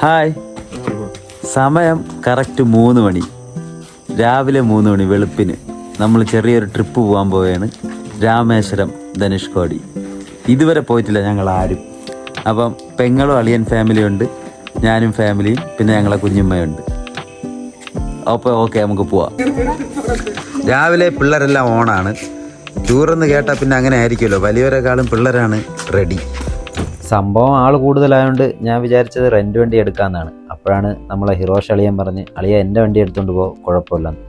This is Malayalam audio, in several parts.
ഹായ്. സമയം കറക്റ്റ് മൂന്ന് മണി. രാവിലെ മൂന്ന് മണി വെളുപ്പിന് നമ്മൾ ചെറിയൊരു ട്രിപ്പ് പോകാൻ പോവുകയാണ് രാമേശ്വരം ധനുഷ്കോടി ഇതുവരെ പോയിട്ടില്ല ഞങ്ങൾ ആരും അപ്പം പെങ്ങളും അളിയൻ ഫാമിലിയുണ്ട് ഞാനും ഫാമിലിയും പിന്നെ ഞങ്ങളെ കുഞ്ഞുമ്മയുണ്ട്. അപ്പോൾ ഓക്കെ നമുക്ക് പോവാം. രാവിലെ പിള്ളേരെല്ലാം ഓണാണ്. ടൂറെന്ന് കേട്ടാൽ പിന്നെ അങ്ങനെ ആയിരിക്കുമല്ലോ. വലിയവരെക്കാളും പിള്ളേരാണ് റെഡി സംഭവം ആൾ കൂടുതലായതുകൊണ്ട് ഞാൻ വിചാരിച്ചത് റെന്റ് വണ്ടി എടുക്കാമെന്നാണ് അപ്പോഴാണ് നമ്മളെ ഹിറോഷ് അളിയൻ പറഞ്ഞ് അളിയ എന്റെ വണ്ടി എടുത്തുകൊണ്ട് പോ കുഴപ്പമില്ലെന്ന്.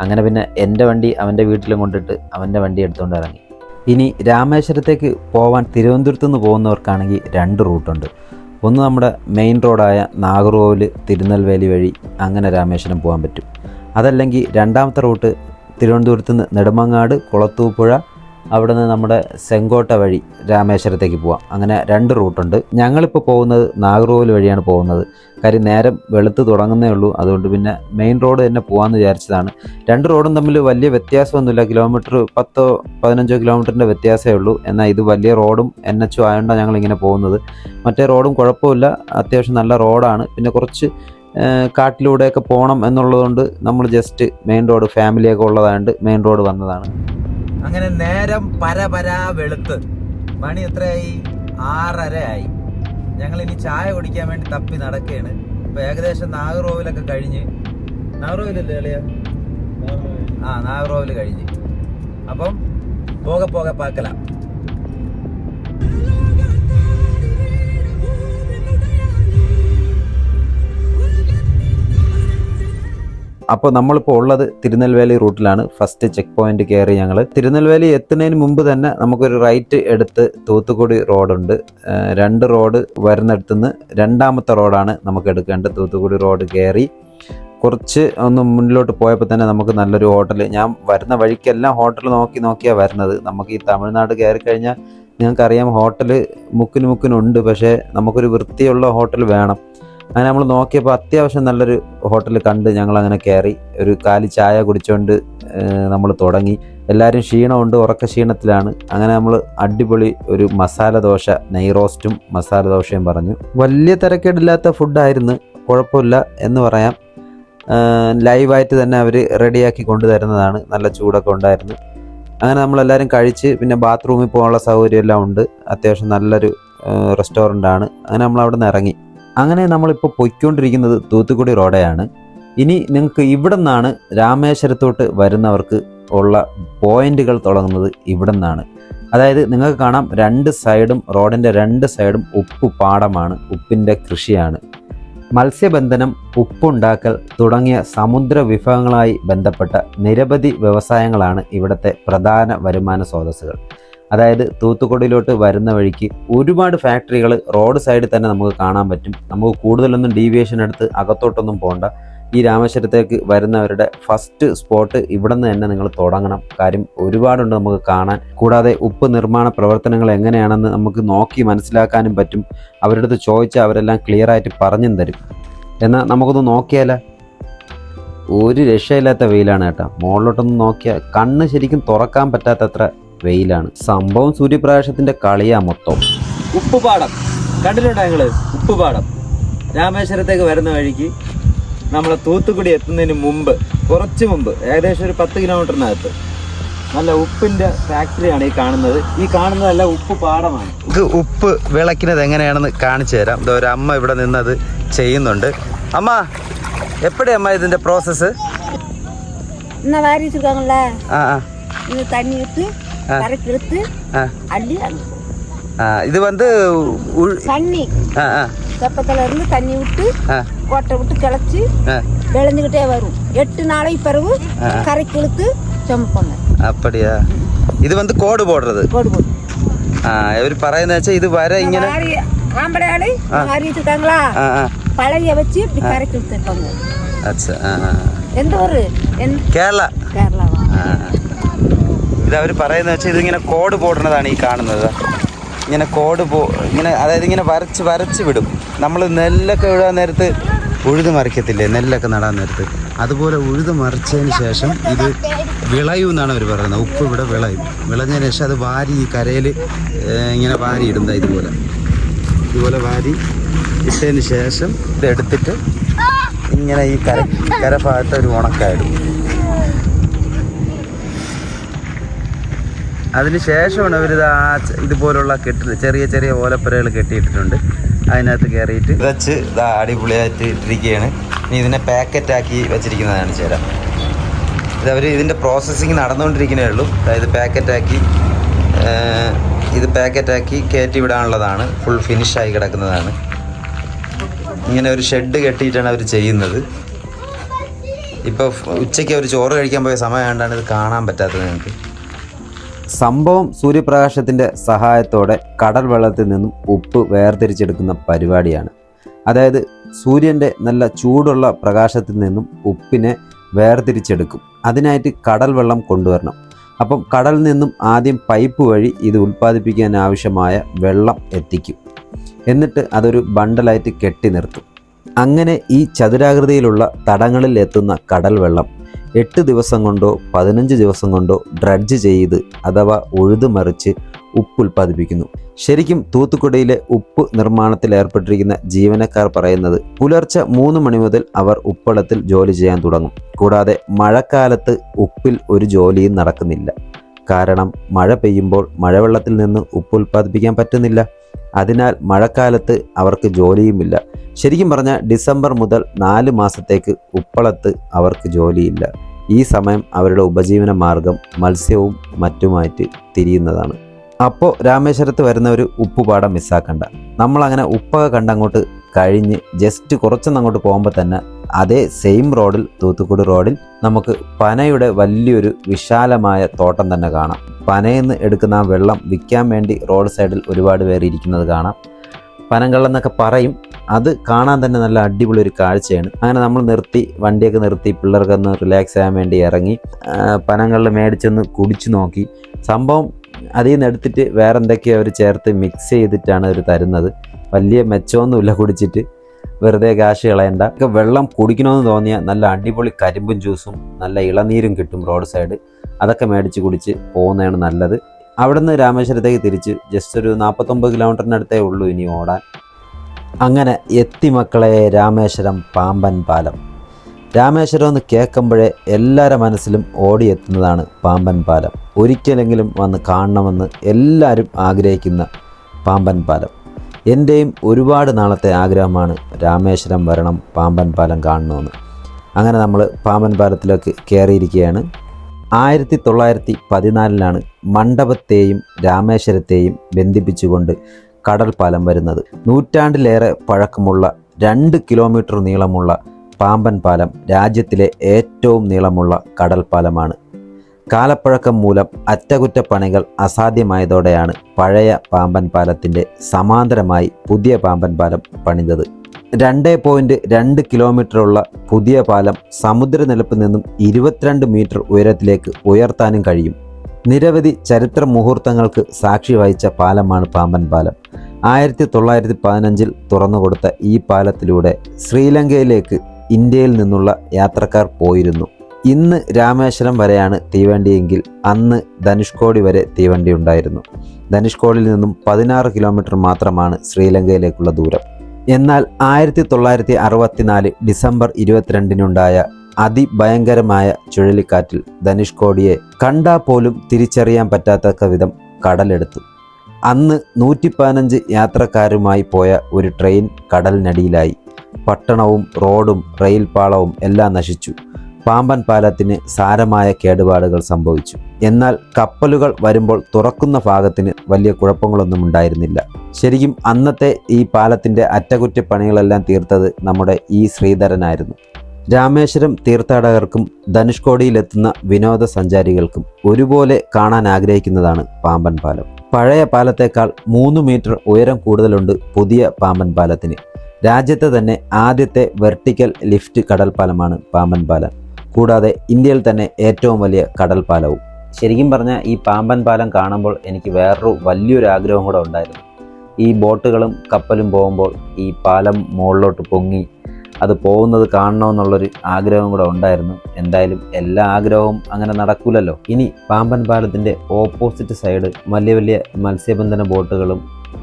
അങ്ങനെ പിന്നെ എന്റെ വണ്ടി അവന്റെ വീട്ടിലും കൊണ്ടിട്ട് അവന്റെ വണ്ടി എടുത്തുകൊണ്ട് ഇറങ്ങി. ഇനി രാമേശ്വരത്തേക്ക് പോവാൻ തിരുവനന്തപുരത്ത് നിന്ന് പോകുന്നവർക്കാണെങ്കിൽ രണ്ട് റൂട്ടുണ്ട്. ഒന്ന് നമ്മുടെ മെയിൻ റോഡായ നാഗർകോവിൽ തിരുനെൽവേലി വഴി അങ്ങനെ രാമേശ്വരം പോകാൻ പറ്റും. അതല്ലെങ്കിൽ രണ്ടാമത്തെ റൂട്ട് തിരുവനന്തപുരത്ത് നിന്ന് നെടുമങ്ങാട് കുളത്തൂപ്പുഴ അവിടെ നിന്ന് നമ്മുടെ സെങ്കോട്ട വഴി രാമേശ്വരത്തേക്ക് പോവാം. അങ്ങനെ രണ്ട് റൂട്ടുണ്ട്. ഞങ്ങളിപ്പോൾ പോകുന്നത് നാഗർകോവിൽ വഴിയാണ് പോകുന്നത്. കാര്യം നേരം വെളുത്ത് തുടങ്ങുന്നേ ഉള്ളൂ. അതുകൊണ്ട് പിന്നെ മെയിൻ റോഡ് തന്നെ പോകാമെന്ന് വിചാരിച്ചതാണ്. രണ്ട് റോഡും തമ്മിൽ വലിയ വ്യത്യാസമൊന്നുമില്ല. കിലോമീറ്റർ പത്തോ പതിനഞ്ചോ കിലോമീറ്ററിന്റെ വ്യത്യാസമേ ഉള്ളൂ. എന്നാൽ ഇത് വലിയ റോഡും എൻ എച്ചും ആയതുകൊണ്ടാണ് ഞങ്ങളിങ്ങനെ പോകുന്നത്. മറ്റേ റോഡും കുഴപ്പമില്ല. അത്യാവശ്യം നല്ല റോഡാണ് പിന്നെ കുറച്ച് കാട്ടിലൂടെയൊക്കെ പോകണം എന്നുള്ളതുകൊണ്ട് നമ്മൾ ജസ്റ്റ് മെയിൻ റോഡ് ഫാമിലിയൊക്കെ ഉള്ളതായതുകൊണ്ട് മെയിൻ റോഡ് വന്നതാണ്. അങ്ങനെ നേരം പരപരാ വെളുത്ത്. മണി എത്രയായി? ആറര ആയി ഞങ്ങൾ ഇനി ചായ കുടിക്കാൻ വേണ്ടി തപ്പി നടക്കുകയാണ് ഇപ്പൊ ഏകദേശം നാഗറോവിലൊക്കെ കഴിഞ്ഞ്. നാഗറോവിലല്ലേ അളിയ? ആ നാഗറോവിൽ കഴിഞ്ഞ്. അപ്പം പോകെ പോകെ പാക്കലാം. അപ്പോൾ നമ്മളിപ്പോൾ ഉള്ളത് തിരുനെൽവേലി റൂട്ടിലാണ്. ഫസ്റ്റ് ചെക്ക് പോയിന്റ് കയറി ഞങ്ങൾ തിരുനെൽവേലി എത്തുന്നതിന് മുമ്പ് തന്നെ നമുക്കൊരു റൈറ്റ് എടുത്ത് തൂത്തുക്കുടി റോഡുണ്ട് രണ്ട് റോഡ് വരുന്നിടത്ത് നിന്ന് രണ്ടാമത്തെ റോഡാണ് നമുക്ക് എടുക്കേണ്ടത്. തൂത്തുക്കുടി റോഡ് കയറി കുറച്ച് ഒന്ന് മുന്നിലോട്ട് പോയപ്പോൾ തന്നെ നമുക്ക് നല്ലൊരു ഹോട്ടൽ ഞാൻ വരുന്ന വഴിക്കെല്ലാം ഹോട്ടൽ നോക്കി നോക്കിയാണ് വരുന്നത്. നമുക്ക് ഈ തമിഴ്നാട് കയറി കഴിഞ്ഞാൽ നിങ്ങൾക്കറിയാം ഹോട്ടൽ മുക്കിന് മുക്കിനുണ്ട് പക്ഷേ നമുക്കൊരു വൃത്തിയുള്ള ഹോട്ടൽ വേണം. അങ്ങനെ നമ്മൾ നോക്കിയപ്പോൾ അത്യാവശ്യം നല്ലൊരു ഹോട്ടൽ കണ്ട് ഞങ്ങൾ അങ്ങനെ കയറി ഒരു കാലി ചായ കുടിച്ചുകൊണ്ട് നമ്മൾ തുടങ്ങി. എല്ലാവരും ക്ഷീണമുണ്ട് ഉറക്ക ക്ഷീണത്തിലാണ്. അങ്ങനെ നമ്മൾ അടിപൊളി ഒരു മസാല ദോശ നെയ് റോസ്റ്റും മസാല ദോശയും പറഞ്ഞു. വലിയ തിരക്കേടില്ലാത്ത ഫുഡായിരുന്നു കുഴപ്പമില്ല എന്ന് പറയാം. ലൈവായിട്ട് തന്നെ അവർ റെഡിയാക്കി കൊണ്ടുതരുന്നതാണ് നല്ല ചൂടൊക്കെ ഉണ്ടായിരുന്നു. അങ്ങനെ നമ്മളെല്ലാവരും കഴിച്ച് പിന്നെ ബാത്റൂമിൽ പോകാനുള്ള സൗകര്യമെല്ലാം ഉണ്ട്. അത്യാവശ്യം നല്ലൊരു റെസ്റ്റോറന്റ് ആണ് അങ്ങനെ നമ്മൾ അവിടെ നിന്ന് ഇറങ്ങി. അങ്ങനെ നമ്മളിപ്പോൾ പൊയ്ക്കൊണ്ടിരിക്കുന്നത് തൂത്തുക്കുടി റോഡയാണ്. ഇനി നിങ്ങൾക്ക് ഇവിടെ നിന്നാണ് രാമേശ്വരത്തോട്ട് വരുന്നവർക്ക് ഉള്ള പോയിന്റുകൾ തുടങ്ങുന്നത് ഇവിടെ നിന്നാണ് അതായത് നിങ്ങൾക്ക് കാണാം രണ്ട് സൈഡും റോഡിന്റെ രണ്ട് സൈഡും ഉപ്പ് പാടമാണ് ഉപ്പിന്റെ കൃഷിയാണ്. മത്സ്യബന്ധനം ഉപ്പുണ്ടാക്കൽ തുടങ്ങിയ സമുദ്ര വിഭവങ്ങളായി ബന്ധപ്പെട്ട നിരവധി വ്യവസായങ്ങളാണ് ഇവിടുത്തെ പ്രധാന വരുമാന സ്രോതസ്സുകൾ. അതായത് തൂത്തുക്കുടിയിലോട്ട് വരുന്ന വഴിക്ക് ഒരുപാട് ഫാക്ടറികൾ റോഡ് സൈഡിൽ തന്നെ നമുക്ക് കാണാൻ പറ്റും. നമുക്ക് കൂടുതലൊന്നും ഡീവിയേഷൻ എടുത്ത് അകത്തോട്ടൊന്നും പോകണ്ട ഈ രാമേശ്വരത്തേക്ക് വരുന്നവരുടെ ഫസ്റ്റ് സ്പോട്ട് ഇവിടെ നിന്ന് തന്നെ നിങ്ങൾ തുടങ്ങണം. കാര്യം ഒരുപാടുണ്ട് നമുക്ക് കാണാൻ. കൂടാതെ ഉപ്പ് നിർമ്മാണ പ്രവർത്തനങ്ങൾ എങ്ങനെയാണെന്ന് നമുക്ക് നോക്കി മനസ്സിലാക്കാനും പറ്റും. അവരുടെ അടുത്ത് ചോദിച്ചാൽ അവരെല്ലാം ക്ലിയർ ആയിട്ട് പറഞ്ഞും തരും. എന്നാൽ നമുക്കൊന്ന് നോക്കിയാല? ഒരു രക്ഷയില്ലാത്ത വെയിലാണ് കേട്ടോ. മുകളിലോട്ടൊന്ന് നോക്കിയാൽ കണ്ണ് ശരിക്കും തുറക്കാൻ പറ്റാത്തത്ര വെയിലാണ്. സംഭവം സൂര്യപ്രകാശത്തിന്റെ കളിയാ മൊത്തം. ഉപ്പുപാടം. കണ്ടിട്ടുണ്ടോ ഞങ്ങൾ ഉപ്പുപാടം. രാമേശ്വരത്തേക്ക് വരുന്ന വഴിക്ക് നമ്മളെ തൂത്തുക്കുടി എത്തുന്നതിന് മുമ്പ് കുറച്ച് മുമ്പ് ഏകദേശം ഒരു പത്ത് കിലോമീറ്ററിനകത്ത് നല്ല ഉപ്പിന്റെ ഫാക്ടറിയാണ് ഈ കാണുന്നത്. ഈ കാണുന്നതല്ല ഉപ്പ് പാടമാണ് ഇത് ഉപ്പ് വിളക്കിനത് എങ്ങനെയാണെന്ന് കാണിച്ചു തരാം. ഇത് ഒരു അമ്മ ഇവിടെ നിന്നത് ചെയ്യുന്നുണ്ട്. അമ്മ എപ്പോഴേ അമ്മ ഇതിന്റെ പ്രോസസ്സ് ആ ആ. ഇത് തണ്ണി கரைக்கு எடுத்து அள்ளி இது வந்து தண்ணி. தெப்பத்துல இருந்து தண்ணி விட்டு கோட்டை விட்டு கிளச்சி விளைஞ்சுக்கிட்டே வரும். எட்டு நாளைக்கு பிறகு கரைக்கு இழுத்து சமைப்பாங்க அப்படியா? ഇത് വന്ന് കോഡ് പോടുന്നത് ആ ഇവര് പറയുന്ന വെച്ചാൽ ഇത് വര ഇങ്ങനെ പഴയ വെച്ച് கேரளா. ഇത് പറയുന്നത് പറയുന്ന വെച്ചാൽ ഇതിങ്ങനെ കോഡ് പോടുന്നതാണ് ഈ കാണുന്നത്. ഇങ്ങനെ കോഡ് പോ ഇങ്ങനെ അതായത് ഇങ്ങനെ വരച്ച് വരച്ച് വിടും. നമ്മൾ നെല്ലൊക്കെ ഇടാൻ നേരത്ത് ഉഴുത് മറിക്കത്തില്ലേ? നെല്ലൊക്കെ നടാൻ നേരത്ത്. അതുപോലെ ഉഴുത് മറിച്ചതിന് ശേഷം ഇത് വിളയും എന്നാണ് അവർ പറയുന്നത്. ഉപ്പ് ഇവിടെ വിളയും. വിളഞ്ഞതിന് ശേഷം അത് വാരി ഈ കരയിൽ ഇങ്ങനെ വാരി ഇടുന്ന ഇതുപോലെ. ഇതുപോലെ വാരി ഇട്ടതിന് ശേഷം ഇത് എടുത്തിട്ട് ഇങ്ങനെ ഈ കര കരഭാഗത്ത് ഒരു ഉണക്കായിടും അതിന് ശേഷമാണ് അവർ ആ ഇതുപോലുള്ള കെട്ടിൽ ചെറിയ ചെറിയ ഓലപ്പുരകൾ കെട്ടിയിട്ടിട്ടുണ്ട്. അതിനകത്ത് കയറിയിട്ട് വെച്ച് ഇതാ അടിപൊളിയായിട്ട് ഇട്ടിരിക്കുകയാണ്. ഇനി ഇതിനെ പാക്കറ്റാക്കി വെച്ചിരിക്കുന്നതാണ് ചേരാം. ഇത് അവർ ഇതിന്റെ പ്രോസസ്സിങ് നടന്നുകൊണ്ടിരിക്കുന്നേ ഉള്ളൂ അതായത് പാക്കറ്റാക്കി ഇത് പാക്കറ്റാക്കി കയറ്റി വിടാനുള്ളതാണ്. ഫുൾ ഫിനിഷായി കിടക്കുന്നതാണ്. ഇങ്ങനെ ഒരു ഷെഡ് കെട്ടിയിട്ടാണ് അവർ ചെയ്യുന്നത്. ഇപ്പോൾ ഉച്ചയ്ക്ക് അവർ ചോറ് കഴിക്കാൻ പോയ സമയം ഇത് കാണാൻ പറ്റാത്തത് ഞങ്ങൾക്ക് സംഭവം സൂര്യപ്രകാശത്തിന്റെ സഹായത്തോടെ കടൽ വെള്ളത്തിൽ നിന്നും ഉപ്പ് വേർതിരിച്ചെടുക്കുന്ന പരിപാടിയാണ്. അതായത് സൂര്യന്റെ നല്ല ചൂടുള്ള പ്രകാശത്തിൽ നിന്നും ഉപ്പിനെ വേർതിരിച്ചെടുക്കും. അതിനായിട്ട് കടൽ വെള്ളം കൊണ്ടുവരണം. അപ്പം കടലിൽ നിന്നും ആദ്യം പൈപ്പ് വഴി ഇത് ഉൽപ്പാദിപ്പിക്കാൻ ആവശ്യമായ വെള്ളം എത്തിക്കും. എന്നിട്ട് അതൊരു ബണ്ടലായിട്ട് കെട്ടി നിർത്തും. അങ്ങനെ ഈ ചതുരാകൃതിയിലുള്ള തടങ്ങളിൽ എത്തുന്ന കടൽ വെള്ളം എട്ട് ദിവസം കൊണ്ടോ പതിനഞ്ച് ദിവസം കൊണ്ടോ ഡ്രഡ്ജ് ചെയ്ത് അഥവാ ഉഴുതുമറിച്ച് ഉപ്പ് ഉൽപ്പാദിപ്പിക്കുന്നു. ശരിക്കും തൂത്തുക്കുടിയിലെ ഉപ്പ് നിർമ്മാണത്തിൽ ഏർപ്പെട്ടിരിക്കുന്ന ജീവനക്കാർ പറയുന്നത് പുലർച്ചെ മൂന്ന് മണി മുതൽ അവർ ഉപ്പളത്തിൽ ജോലി ചെയ്യാൻ തുടങ്ങും. കൂടാതെ മഴക്കാലത്ത് ഉപ്പിൽ ഒരു ജോലിയും നടക്കുന്നില്ല. കാരണം മഴ പെയ്യുമ്പോൾ മഴവെള്ളത്തിൽ നിന്ന് ഉപ്പ് ഉൽപ്പാദിപ്പിക്കാൻ പറ്റുന്നില്ല. അതിനാൽ മഴക്കാലത്ത് അവർക്ക് ജോലിയുമില്ല. ശരിക്കും പറഞ്ഞാൽ ഡിസംബർ മുതൽ നാല് മാസത്തേക്ക് ഉപ്പളത്ത് അവർക്ക് ജോലിയില്ല. ഈ സമയം അവരുടെ ഉപജീവന മാർഗം മത്സ്യവും മറ്റുമായിട്ട് തിരിയുന്നതാണ്. അപ്പോൾ രാമേശ്വരത്ത് വരുന്ന ഒരു ഉപ്പുപാടം മിസ്സാക്കണ്ട. നമ്മളങ്ങനെ ഉപ്പൊക്കെ കണ്ടങ്ങോട്ട് കഴിഞ്ഞ് ജസ്റ്റ് കുറച്ചൊന്നും അങ്ങോട്ട് പോകുമ്പോൾ തന്നെ അതേ സെയിം റോഡിൽ തൂത്തുക്കുടി റോഡിൽ നമുക്ക് പനയുടെ വലിയൊരു വിശാലമായ തോട്ടം തന്നെ കാണാം. പനയിൽ നിന്ന് എടുക്കുന്ന വെള്ളം വിൽക്കാൻ വേണ്ടി റോഡ് സൈഡിൽ ഒരുപാട് പേര് ഇരിക്കുന്നത് കാണാം. പനങ്കള്ളം എന്നൊക്കെ പറയും. അത് കാണാൻ തന്നെ നല്ല അടിപൊളി ഒരു കാഴ്ചയാണ്. അങ്ങനെ നമ്മൾ നിർത്തി വണ്ടിയൊക്കെ നിർത്തി പിള്ളേർക്കൊന്ന് റിലാക്സ് ചെയ്യാൻ വേണ്ടി ഇറങ്ങി പനങ്ങളിൽ മേടിച്ചൊന്ന് കുടിച്ചു നോക്കി. സംഭവം അതിൽ നിന്ന് എടുത്തിട്ട് വേറെ എന്തൊക്കെയോ അവർ ചേർത്ത് മിക്സ് ചെയ്തിട്ടാണ് അവർ തരുന്നത്. വലിയ മെച്ചമൊന്നുമില്ല കുടിച്ചിട്ട്. വെറുതെ കാശ് കളയണ്ട. ഒക്കെ വെള്ളം കുടിക്കണമെന്ന് തോന്നിയാൽ നല്ല അടിപൊളി കരിമ്പും ജ്യൂസും നല്ല ഇളനീരും കിട്ടും റോഡ് സൈഡ് അതൊക്കെ മേടിച്ച് കുടിച്ച് പോകുന്നതാണ് നല്ലത്. അവിടുന്ന് രാമേശ്വരത്തേക്ക് തിരിച്ച് ജസ്റ്റ് ഒരു നാൽപ്പത്തൊമ്പത് കിലോമീറ്ററിനടുത്തേ ഉള്ളൂ ഇനി ഓടാൻ. അങ്ങനെ എത്തി മക്കളെ രാമേശ്വരം പാമ്പൻ പാലം. രാമേശ്വരം എന്ന് കേൾക്കുമ്പോഴേ എല്ലാവരുടെ മനസ്സിലും ഓടിയെത്തുന്നതാണ് പാമ്പൻ പാലം. ഒരിക്കലെങ്കിലും വന്ന് കാണണമെന്ന് എല്ലാവരും ആഗ്രഹിക്കുന്ന പാമ്പൻ പാലം. എന്റെയും ഒരുപാട് നാളത്തെ ആഗ്രഹമാണ് രാമേശ്വരം വരണം പാമ്പൻ പാലം കാണണമെന്ന്. അങ്ങനെ നമ്മൾ പാമ്പൻ പാലത്തിലേക്ക് കയറിയിരിക്കുകയാണ്. ആയിരത്തി തൊള്ളായിരത്തി പതിനാലിലാണ് മണ്ഡപത്തെയും രാമേശ്വരത്തെയും ബന്ധിപ്പിച്ചുകൊണ്ട് പാലം വരുന്നത്. നൂറ്റാണ്ടിലേറെ പഴക്കമുള്ള രണ്ട് കിലോമീറ്റർ നീളമുള്ള പാമ്പൻ പാലം രാജ്യത്തിലെ ഏറ്റവും നീളമുള്ള കടൽ പാലമാണ് കാലപ്പഴക്കം മൂലം അറ്റകുറ്റപ്പണികൾ അസാധ്യമായതോടെയാണ് പഴയ പാമ്പൻ പാലത്തിന്റെ സമാന്തരമായി പുതിയ പാമ്പൻ പാലം പണിതത്. രണ്ട് പോയിന്റ് രണ്ട് കിലോമീറ്ററുള്ള പുതിയ പാലം സമുദ്രനിരപ്പിൽ നിന്നും ഇരുപത്തിരണ്ട് മീറ്റർ ഉയരത്തിലേക്ക് ഉയർത്താനും കഴിയും. നിരവധി ചരിത്ര മുഹൂർത്തങ്ങൾക്ക് സാക്ഷി വഹിച്ച പാലമാണ് പാമ്പൻ പാലം. ആയിരത്തി തൊള്ളായിരത്തി പതിനഞ്ചിൽ തുറന്നുകൊടുത്ത ഈ പാലത്തിലൂടെ ശ്രീലങ്കയിലേക്ക് ഇന്ത്യയിൽ നിന്നുള്ള യാത്രക്കാർ പോയിരുന്നു. ഇന്ന് രാമേശ്വരം വരെയാണ് തീവണ്ടിയെങ്കിൽ അന്ന് ധനുഷ്കോടി വരെ തീവണ്ടി ഉണ്ടായിരുന്നു. ധനുഷ്കോടിയിൽ നിന്നും പതിനാറ് കിലോമീറ്റർ മാത്രമാണ് ശ്രീലങ്കയിലേക്കുള്ള ദൂരം. എന്നാൽ ആയിരത്തി തൊള്ളായിരത്തി അറുപത്തിനാല് ഡിസംബർ ഇരുപത്തിരണ്ടിനുണ്ടായ അതിഭയങ്കരമായ ചുഴലിക്കാറ്റിൽ ധനുഷ്കോടിയെ കണ്ടാൽ പോലും തിരിച്ചറിയാൻ പറ്റാത്തക്ക വിധം കടലെടുത്തു. അന്ന് നൂറ്റി പതിനഞ്ച് യാത്രക്കാരുമായി പോയ ഒരു ട്രെയിൻ കടലിനടിയിലായി. പട്ടണവും റോഡും റെയിൽപാളവും എല്ലാം നശിച്ചു. പാമ്പൻ പാലത്തിന് സാരമായ കേടുപാടുകൾ സംഭവിച്ചു. എന്നാൽ കപ്പലുകൾ വരുമ്പോൾ തുറക്കുന്ന ഭാഗത്തിന് വലിയ കുഴപ്പങ്ങളൊന്നും ഉണ്ടായിരുന്നില്ല. ശരിക്കും അന്നത്തെ ഈ പാലത്തിന്റെ അറ്റകുറ്റപ്പണികളെല്ലാം തീർത്തത് നമ്മുടെ ഈ ശ്രീധരനായിരുന്നു. രാമേശ്വരം തീർത്ഥാടകർക്കും ധനുഷ്കോടിയിലെത്തുന്ന വിനോദസഞ്ചാരികൾക്കും ഒരുപോലെ കാണാൻ ആഗ്രഹിക്കുന്നതാണ് പാമ്പൻ പാലം. പഴയ പാലത്തേക്കാൾ മൂന്ന് മീറ്റർ ഉയരം കൂടുതലുണ്ട് പുതിയ പാമ്പൻ പാലത്തിന്. രാജ്യത്തെ തന്നെ ആദ്യത്തെ വെർട്ടിക്കൽ ലിഫ്റ്റ് കടൽ പാലമാണ് പാമ്പൻ പാലം. കൂടാതെ ഇന്ത്യയിൽ തന്നെ ഏറ്റവും വലിയ കടൽ പാലവും ശരിക്കും പറഞ്ഞാൽ ഈ പാമ്പൻ പാലം കാണുമ്പോൾ എനിക്ക് വേറൊരു വലിയൊരു ആഗ്രഹം കൂടെ ഉണ്ടായിരുന്നു. ഈ ബോട്ടുകളും കപ്പലും പോകുമ്പോൾ ഈ പാലം മുകളിലോട്ട് പൊങ്ങി അത് പോകുന്നത് കാണണമെന്നുള്ളൊരു ആഗ്രഹം കൂടെ ഉണ്ടായിരുന്നു. എന്തായാലും എല്ലാ ആഗ്രഹവും അങ്ങനെ നടക്കൂലല്ലോ. ഇനി പാമ്പൻ പാലത്തിന്റെ ഓപ്പോസിറ്റ് സൈഡ് വലിയ വലിയ മത്സ്യബന്ധന ബോട്ടുകളും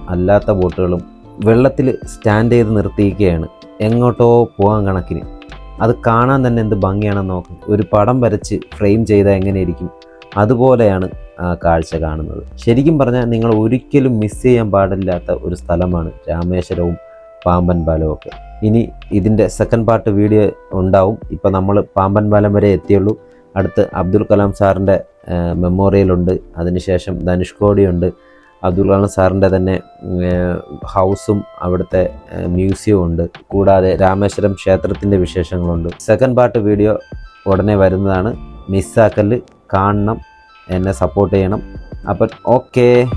അല്ലാത്ത ബോട്ടുകളും വെള്ളത്തിൽ സ്റ്റാൻഡ് ചെയ്ത് നിർത്തിയിരിക്കുകയാണ്. എങ്ങോട്ടോ പോകാൻ കണക്കിന്. അത് കാണാൻ തന്നെ എന്ത് ഭംഗിയാണെന്ന് നോക്കും. ഒരു പടം വരച്ച് ഫ്രെയിം ചെയ്താൽ എങ്ങനെയിരിക്കും? അതുപോലെയാണ് ആ കാഴ്ച കാണുന്നത്. ശരിക്കും പറഞ്ഞാൽ നിങ്ങൾ ഒരിക്കലും മിസ് ചെയ്യാൻ പാടില്ലാത്ത ഒരു സ്ഥലമാണ് രാമേശ്വരവും പാമ്പൻ പാലവും ഒക്കെ. ഇനി ഇതിന്റെ സെക്കൻഡ് പാർട്ട് വീഡിയോ ഉണ്ടാവും. ഇപ്പോൾ നമ്മൾ പാമ്പൻ പാലം വരെ എത്തിയുള്ളൂ. അടുത്ത് അബ്ദുൽ കലാം സാറിന്റെ മെമ്മോറിയലുണ്ട് അതിനുശേഷം ധനുഷ്കോടിയുണ്ട് അബ്ദുൽ കലാം സാറിന്റെ തന്നെ ഹൗസും അവിടുത്തെ മ്യൂസിയവും ഉണ്ട്. കൂടാതെ രാമേശ്വരം ക്ഷേത്രത്തിന്റെ വിശേഷങ്ങളുണ്ട്. സെക്കൻഡ് പാർട്ട് വീഡിയോ ഉടനെ വരുന്നതാണ്. മിസ്സാക്കൽ കാണണം എന്നെ സപ്പോർട്ട് ചെയ്യണം. അപ്പം ഓക്കേ